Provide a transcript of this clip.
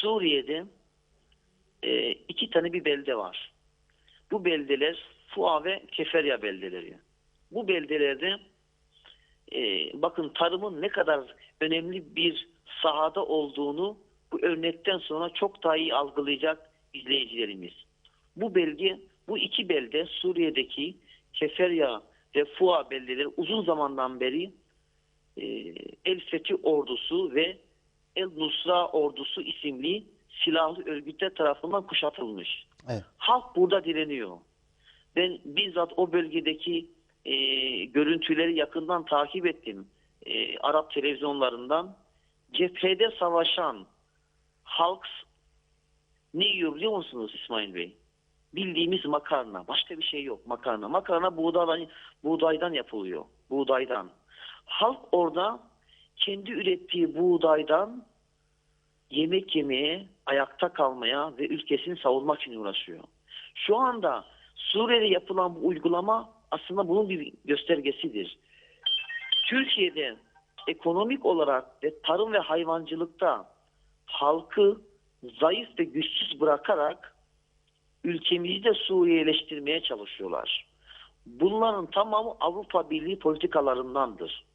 Suriye'de e, iki tane bir belde var. Bu beldeler Fua ve Keferya beldeleri. Bu beldelerde e, bakın tarımın ne kadar önemli bir sahada olduğunu bu örnekten sonra çok daha iyi algılayacak izleyicilerimiz. Bu belge, bu iki belde Suriye'deki Keferya ve Fua beldeleri uzun zamandan beri e, El Fethi ordusu ve El Nusra ordusu isimli silahlı örgütler tarafından kuşatılmış. Evet. Halk burada direniyor. Ben bizzat o bölgedeki e, görüntüleri yakından takip ettim. E, Arap televizyonlarından. Cephede savaşan halk ne yiyor biliyor musunuz İsmail Bey? Bildiğimiz makarna. Başka bir şey yok makarna. Makarna buğdaydan, buğdaydan yapılıyor. Buğdaydan. Halk orada kendi ürettiği buğdaydan yemek yemeye, ayakta kalmaya ve ülkesini savunmak için uğraşıyor. Şu anda Suriye'de yapılan bu uygulama aslında bunun bir göstergesidir. Türkiye'de ekonomik olarak ve tarım ve hayvancılıkta halkı zayıf ve güçsüz bırakarak ülkemizi de Suriye'leştirmeye çalışıyorlar. Bunların tamamı Avrupa Birliği politikalarındandır.